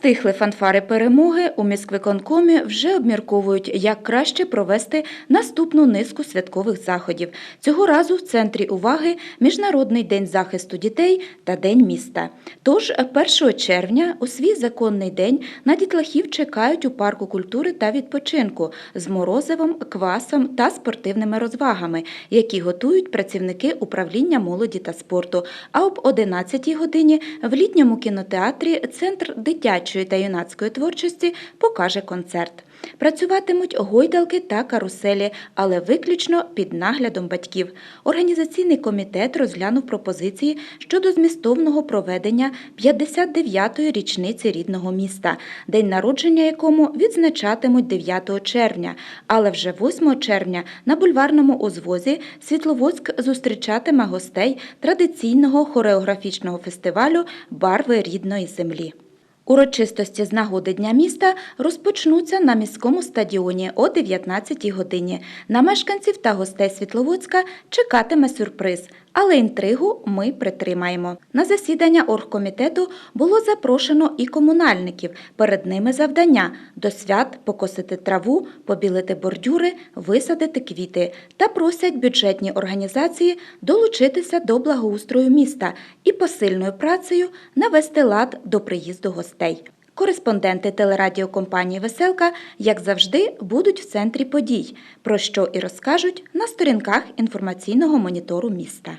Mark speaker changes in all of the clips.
Speaker 1: Стихли фанфари перемоги у міськвиконкомі вже обмірковують, як краще провести наступну низку святкових заходів. Цього разу в центрі уваги Міжнародний день захисту дітей та День міста. Тож 1 червня у свій законний день на дітлахів чекають у парку культури та відпочинку з морозивом, квасом та спортивними розвагами, які готують працівники управління молоді та спорту. А об 11 годині в літньому кінотеатрі Центр дитячої та юнацької творчості покаже концерт. Працюватимуть гойдалки та каруселі, але виключно під наглядом батьків. Організаційний комітет розглянув пропозиції щодо змістовного проведення 59-ї річниці рідного міста, день народження якому відзначатимуть 9 червня. Але вже 8 червня на бульварному узвозі Світловодськ зустрічатиме гостей традиційного хореографічного фестивалю Барви рідної землі. Урочистості з нагоди Дня міста розпочнуться на міському стадіоні о 19 годині. На мешканців та гостей Світловодська чекатиме сюрприз, але інтригу ми притримаємо. На засідання оргкомітету було запрошено і комунальників. Перед ними завдання до свят покосити траву, побілити бордюри, висадити квіти та просять бюджетні організації долучитися до благоустрою міста і посильною працею навести лад до приїзду гостей. Кореспонденти телерадіокомпанії Веселка, як завжди, будуть в центрі подій, про що і розкажуть на сторінках інформаційного монітору міста.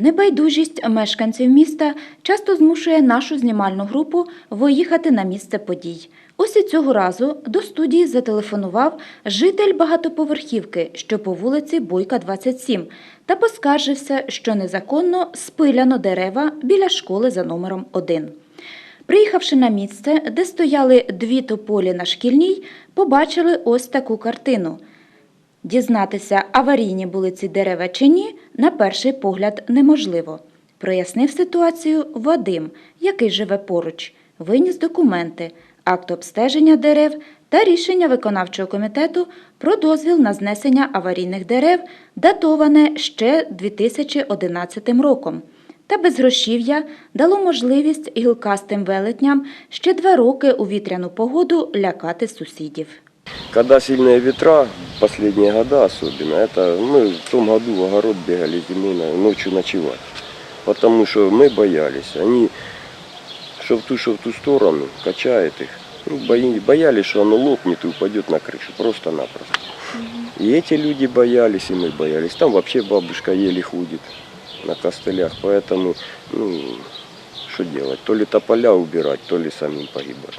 Speaker 1: Небайдужість мешканців міста часто змушує нашу знімальну групу виїхати на місце подій. Ось і цього разу до студії зателефонував житель багатоповерхівки, що по вулиці Бойка, 27, та поскаржився, що незаконно спиляно дерева біля школи за номером 1. Приїхавши на місце, де стояли дві тополі на шкільній, побачили ось таку картину. Дізнатися, аварійні були ці дерева чи ні, на перший погляд неможливо. Прояснив ситуацію Вадим, який живе поруч, виніс документи, акт обстеження дерев та рішення виконавчого комітету про дозвіл на знесення аварійних дерев, датоване ще 2011 роком. Та безгрошів'я дало можливість гілкастим велетням ще два роки у вітряну погоду лякати сусідів.
Speaker 2: Когда сильные ветра, последние года особенно, это мы в том году в огород бегали на- ночью ночевать. Потому что мы боялись. Они что в ту, что в ту сторону качает их. Ну, боялись, что оно лопнет и упадет на крышу. Просто-напросто. И эти люди боялись, и мы боялись. Там вообще бабушка еле ходит на костылях. Поэтому, ну, что делать? То ли тополя убирать, то ли самим погибать.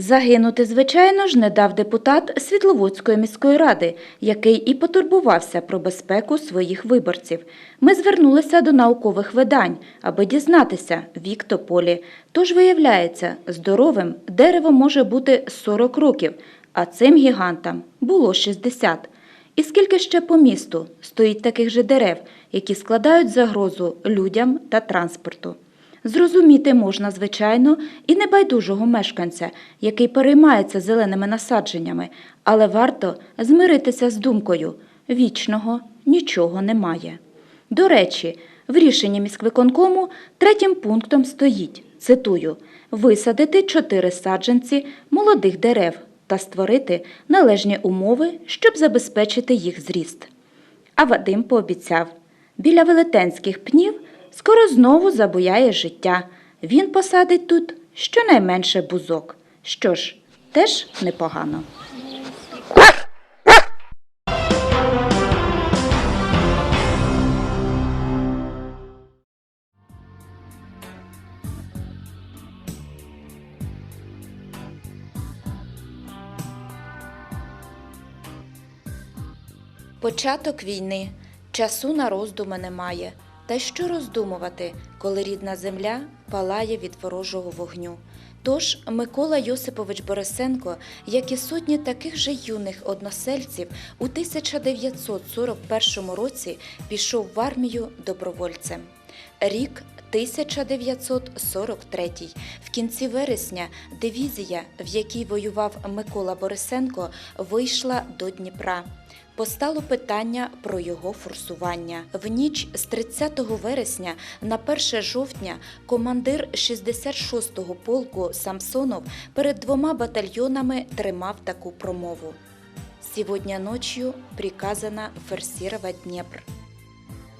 Speaker 1: Загинути, звичайно ж, не дав депутат Світловодської міської ради, який і потурбувався про безпеку своїх виборців. Ми звернулися до наукових видань, аби дізнатися вік тополі. Тож, виявляється, здоровим дерево може бути 40 років, а цим гігантам було 60. І скільки ще по місту стоїть таких же дерев, які складають загрозу людям та транспорту? Зрозуміти можна, звичайно, і небайдужого мешканця, який переймається зеленими насадженнями, але варто змиритися з думкою вічного нічого немає. До речі, в рішенні міськвиконкому третім пунктом стоїть, цитую, висадити чотири саджанці молодих дерев та створити належні умови, щоб забезпечити їх зріст. А Вадим пообіцяв, біля велетенських пнів скоро знову забуяє життя. Він посадить тут щонайменше бузок. Що ж, теж непогано. Початок війни. Часу на роздуми немає. Та що роздумувати, коли рідна земля палає від ворожого вогню? Тож Микола Йосипович Борисенко, як і сотні таких же юних односельців, у 1941 році пішов в армію добровольцем. Рік 1943. В кінці вересня дивізія, в якій воював Микола Борисенко, вийшла до Дніпра постало питання про його форсування. В ніч з 30 вересня на 1 жовтня командир 66-го полку Самсонов перед двома батальйонами тримав таку промову. Сегодня ночью приказано форсировать Днепр.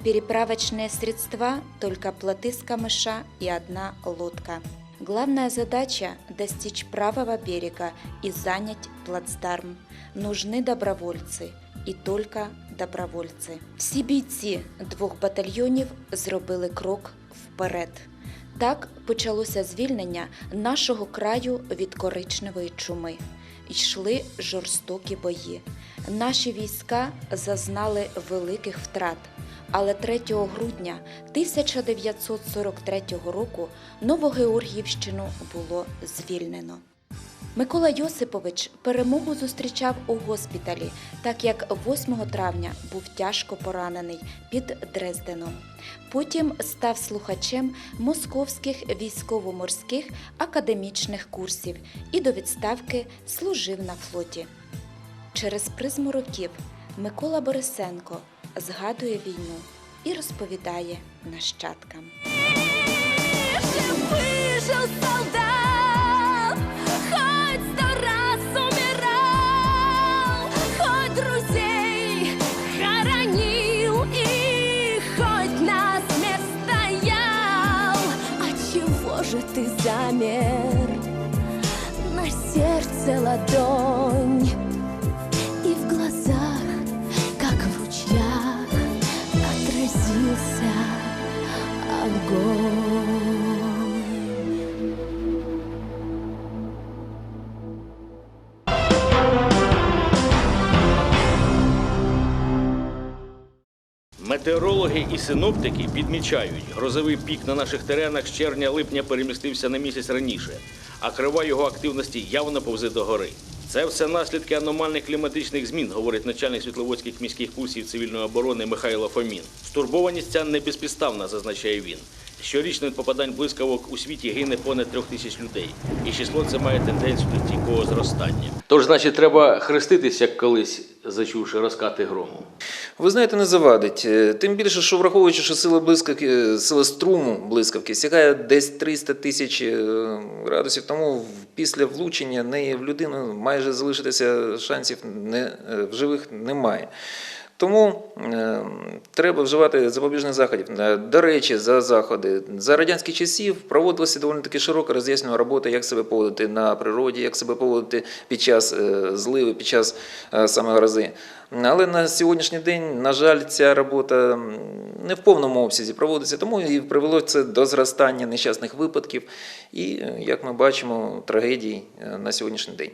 Speaker 1: Переправочные средства – только плоты с камыша и одна лодка. Главная задача – достичь правого берега и занять плацдарм. Нужны добровольцы, і только добровольці. Всі бійці двох батальйонів зробили крок вперед. Так почалося звільнення нашого краю від коричневої чуми. Йшли жорстокі бої. Наші війська зазнали великих втрат. Але 3 грудня 1943 року Новогеоргіївщину було звільнено. Микола Йосипович перемогу зустрічав у госпіталі, так як 8 травня був тяжко поранений під Дрезденом. Потім став слухачем московських військово-морських академічних курсів і до відставки служив на флоті. Через призму років Микола Борисенко згадує війну і розповідає нащадкам.
Speaker 3: Выжил солдат, сердце ладонь и в глазах, как в ручьях, отразился огонь.
Speaker 4: Метеорологи і синоптики підмічають, грозовий пік на наших теренах з червня-липня перемістився на місяць раніше, а крива його активності явно повзе до гори. Це все наслідки аномальних кліматичних змін, говорить начальник світловодських міських курсів цивільної оборони Михайло Фомін. Стурбованість ця не безпідставна, зазначає він. Щорічно від попадань блискавок у світі гине понад трьох тисяч людей, і число це має тенденцію до стійкого зростання. Тож, значить, треба хреститись, як колись зачувши розкати грому.
Speaker 5: Ви знаєте, не завадить. Е, Тим більше, що враховуючи, що сила блискавки, сила струму блискавки сягає десь 300 тисяч е, градусів, тому після влучення неї в людину майже залишитися шансів не, е, в живих немає. Тому е, треба вживати запобіжних заходів. Е, До речі, за заходи за радянських часів проводилася доволі таки широка роз'яснювана робота, як себе поводити на природі, як себе поводити під час е, зливи, під час е, саме грози. Але на сьогоднішній день, на жаль, ця робота не в повному обсязі проводиться, тому і привело це до зростання нещасних випадків і, е, як ми бачимо, трагедій е, на сьогоднішній день.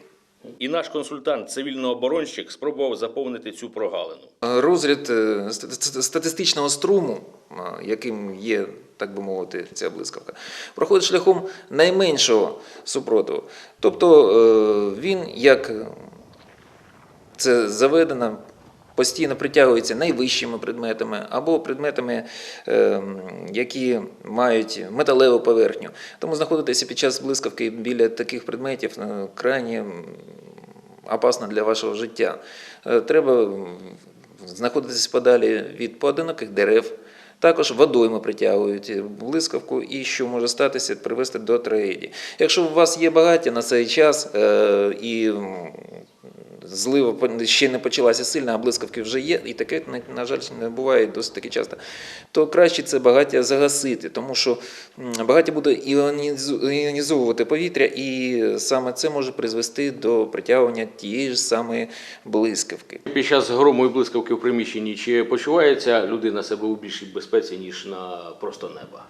Speaker 4: І наш консультант, цивільно-оборонщик, спробував заповнити цю прогалину.
Speaker 5: Розряд е, статистичного струму, е, яким є, так би мовити, ця блискавка, проходить шляхом найменшого супротиву. Тобто е, він, як це заведено, постійно притягується найвищими предметами або предметами, е, які мають металеву поверхню. Тому знаходитися під час блискавки біля таких предметів е, крайні опасно для вашого життя. Е, Треба знаходитися подалі від поодиноких дерев. Також водойми притягують блискавку, і що може статися, привести до трагедії. Якщо у вас є багаття на цей час е, і злива ще не почалася сильно, а блискавки вже є, і таке, на, жаль, не буває досить таки часто, то краще це багаття загасити, тому що багаття буде іонізовувати повітря, і саме це може призвести до притягування тієї ж самої блискавки.
Speaker 4: Під час грому і блискавки в приміщенні чи почувається людина себе у більшій безпеці, ніж на просто неба?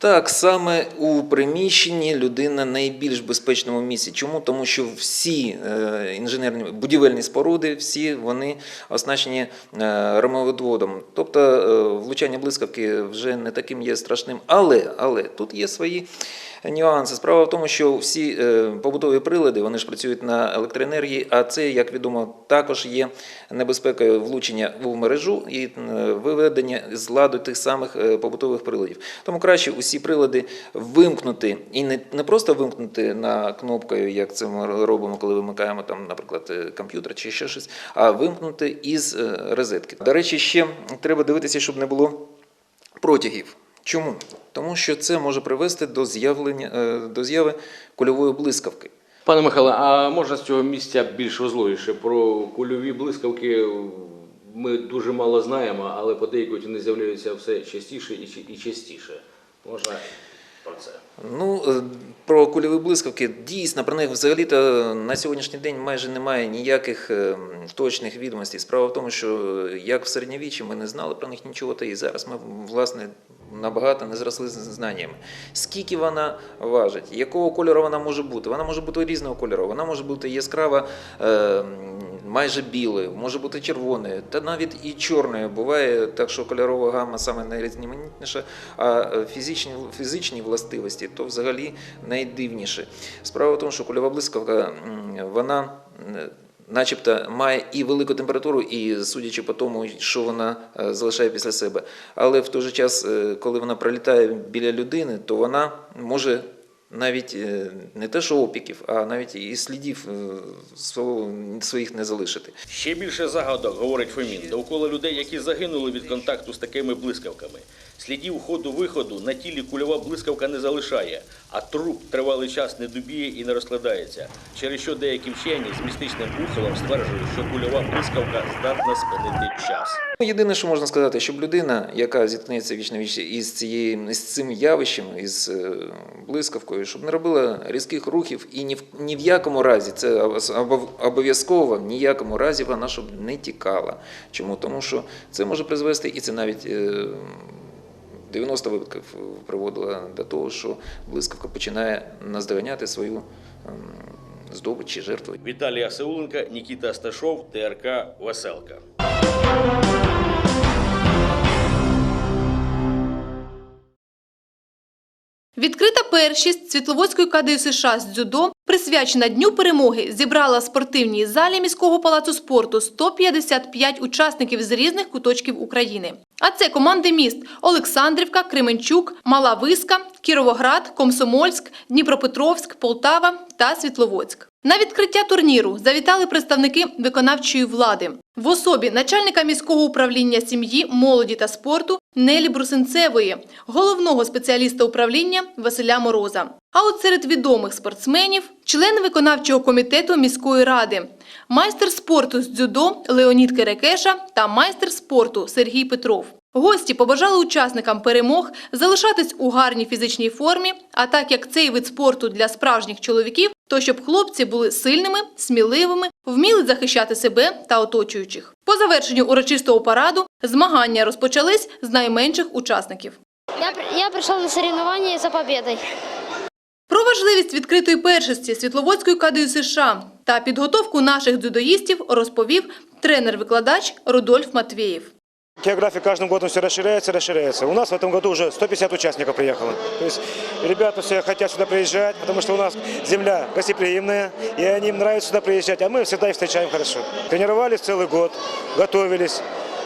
Speaker 5: Так, саме у приміщенні людина найбільш безпечному місці. Чому? Тому що всі е, інженерні будівельні споруди, всі вони оснащені е, ромоводводом. Тобто е, влучання блискавки вже не таким є страшним. Але, але тут є свої нюанси. Справа в тому, що всі е, побутові прилади вони ж працюють на електроенергії, а це, як відомо, також є небезпекою влучення в мережу і е, виведення з ладу тих самих е, побутових приладів. Тому краще усі прилади вимкнути і не, не просто вимкнути на кнопкою, як це ми робимо, коли вимикаємо там, наприклад, комп'ютер чи ще щось, а вимкнути із розетки. До речі, ще треба дивитися, щоб не було протягів. Чому? Тому що це може привести до з'явлення е, до з'яви кульової блискавки.
Speaker 4: Пане Михайле, а можна з цього місця більш розлогіше про кульові блискавки? Ми дуже мало знаємо, але подейкують вони з'являються все частіше і частіше. Можна про це?
Speaker 5: Ну, е, про кульові блискавки дійсно про них взагалі-то на сьогоднішній день майже немає ніяких е, точних відомостей. Справа в тому, що е, як в середньовіччі ми не знали про них нічого, та і зараз ми власне набагато не зросли з знаннями. Скільки вона важить, якого кольору вона може бути? Вона може бути різного кольору, вона може бути яскрава. Майже білою, може бути червоною, та навіть і чорною. Буває так, що кольорова гама саме найрізноманітніша, а фізичні, фізичні властивості то взагалі найдивніше. Справа в тому, що кульова блискавка вона начебто має і велику температуру, і судячи по тому, що вона е, залишає після себе. Але в той же час, е, коли вона пролітає біля людини, то вона може навіть е, не те, що опіків, а навіть і слідів е, своїх не залишити.
Speaker 4: Ще більше загадок, говорить Фомін, довкола людей, які загинули від контакту з такими блискавками. Слідів ходу-виходу на тілі кульова блискавка не залишає, а труп тривалий час не дубіє і не розкладається, через що деякі вчені з містичним ухилом стверджують, що кульова блискавка здатна спинити час.
Speaker 5: Ну, Єдине, що можна сказати, щоб людина, яка зіткнеться вічно віч із цією з цим явищем, із е, блискавкою, щоб не робила різких рухів і ні в ні в якому разі це обов- обов'язково в ніякому разі вона щоб не тікала. Чому? Тому що це може призвести, і це навіть. е, 90 випадків приводило до того, що блискавка починає наздоганяти свою ем, здобич чи жертву.
Speaker 4: Віталій Асауленка, Нікіта Асташов, ТРК Веселка.
Speaker 6: Відкрита першість Світловодської КДЮСШ з дзюдо, присвячена Дню перемоги, зібрала в спортивній залі міського палацу спорту 155 учасників з різних куточків України. А це команди міст Олександрівка, Кременчук, Мала Виска, Кіровоград, Комсомольськ, Дніпропетровськ, Полтава та Світловодськ. На відкриття турніру завітали представники виконавчої влади в особі начальника міського управління сім'ї, молоді та спорту Нелі Брусинцевої, головного спеціаліста управління Василя Мороза. А от серед відомих спортсменів член виконавчого комітету міської ради, майстер спорту з дзюдо Леонід Керекеша та майстер спорту Сергій Петров. Гості побажали учасникам перемог залишатись у гарній фізичній формі, а так як цей вид спорту для справжніх чоловіків, то щоб хлопці були сильними, сміливими, вміли захищати себе та оточуючих. По завершенню урочистого параду змагання розпочались з найменших учасників.
Speaker 7: Я, я пришел на соревнования за победой.
Speaker 6: Про важливість відкритої першості Світловодської КДЮ США та підготовку наших дзюдоїстів розповів тренер-викладач Рудольф Матвєєв.
Speaker 8: География каждым годом все расширяется, расширяется. У нас в этом году уже 150 участников приехало. То есть ребята все хотят сюда приезжать, потому что у нас земля гостеприимная, и они им нравится сюда приезжать, а мы всегда их встречаем хорошо. Тренировались целый год, готовились.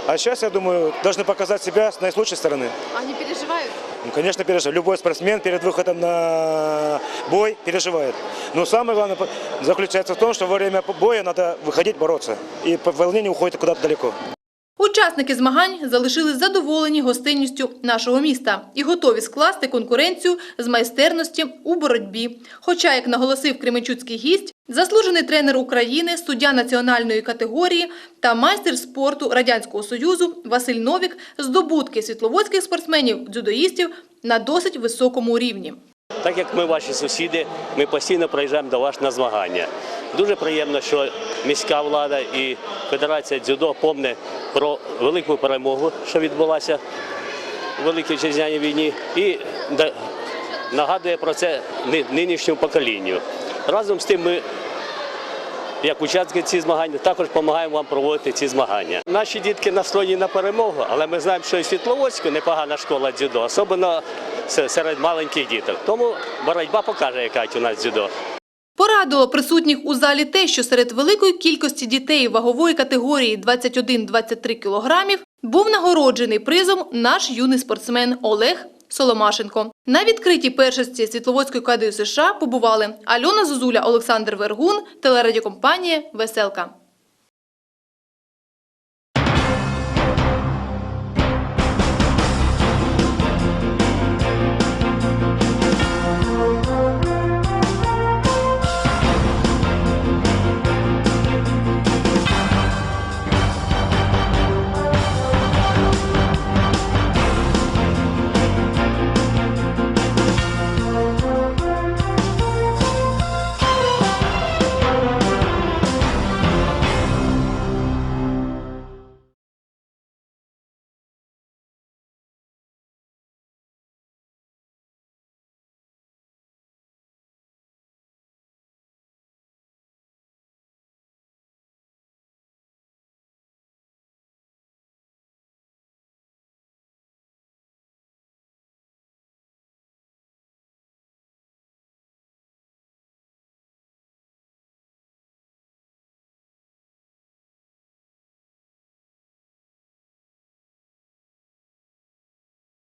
Speaker 8: А сейчас, я думаю, должны показать себя с наилучшей стороны.
Speaker 6: Вони переживають?
Speaker 8: Ну, конечно, переживает. Любой спортсмен перед выходом на бой переживает. Но самое главное заключается в том, что во время боя надо выходить бороться. И волнение уходит куда-то далеко.
Speaker 6: Учасники змагань залишились задоволені гостинністю нашого міста і готові скласти конкуренцію з майстерності у боротьбі. Хоча, як наголосив кременчуцький гість, заслужений тренер України, суддя національної категорії та майстер спорту Радянського Союзу Василь Новік здобутки світловодських спортсменів-дзюдоїстів на досить високому рівні.
Speaker 9: Так як ми ваші сусіди, ми постійно приїжджаємо до вас на змагання. Дуже приємно, що міська влада і Федерація дзюдо помне про велику перемогу, що відбулася у Великій Вітчизняній війні, і нагадує про це ни- нинішньому поколінню. Разом з тим ми як учасники цих змагань, також допомагаємо вам проводити ці змагання. Наші дітки настроєні на перемогу, але ми знаємо, що і Світловодську непогана школа дзюдо, особливо серед маленьких діток. Тому боротьба покаже, яка у нас дзюдо.
Speaker 6: Порадило присутніх у залі те, що серед великої кількості дітей вагової категорії 21-23 кілограмів був нагороджений призом наш юний спортсмен Олег Соломашенко. На відкритій першості Світловодської КДЮ США побували Альона Зозуля, Олександр Вергун, телерадіокомпанія «Веселка».